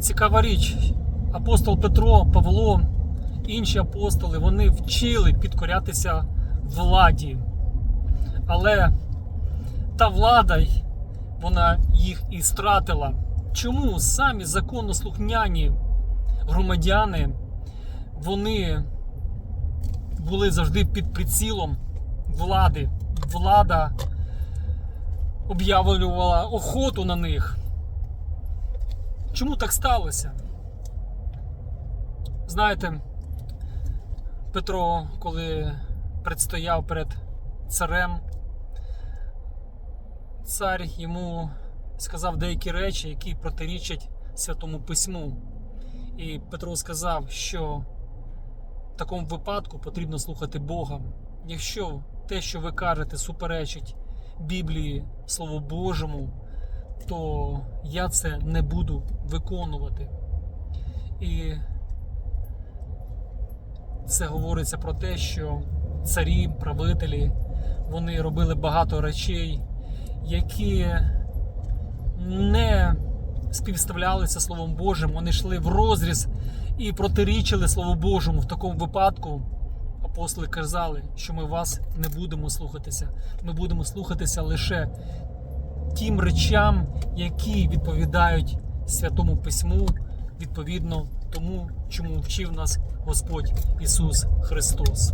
цікава річ. Апостол Петро, Павло, інші апостоли, вони вчили підкорятися владі. Але та влада, вона їх і стратила. Чому самі законослухняні громадяни, вони були завжди під прицілом влади. Влада об'явлювала охоту на них. Чому так сталося? Знаєте, Петро, коли предстояв перед царем, цар йому сказав деякі речі, які протирічать Святому Письму. І Петро сказав, що в такому випадку потрібно слухати Бога. Якщо те, що ви кажете, суперечить Біблії, Слову Божому, то я це не буду виконувати. І це говориться про те, що царі, правителі, вони робили багато речей, які не співставлялися Словом Божим, вони йшли в розріз і протирічили Слову Божому. В такому випадку апостоли казали, що ми вас не будемо слухатися. Ми будемо слухатися лише тим речам, які відповідають Святому Письму, відповідно тому, чому вчив нас Господь Ісус Христос.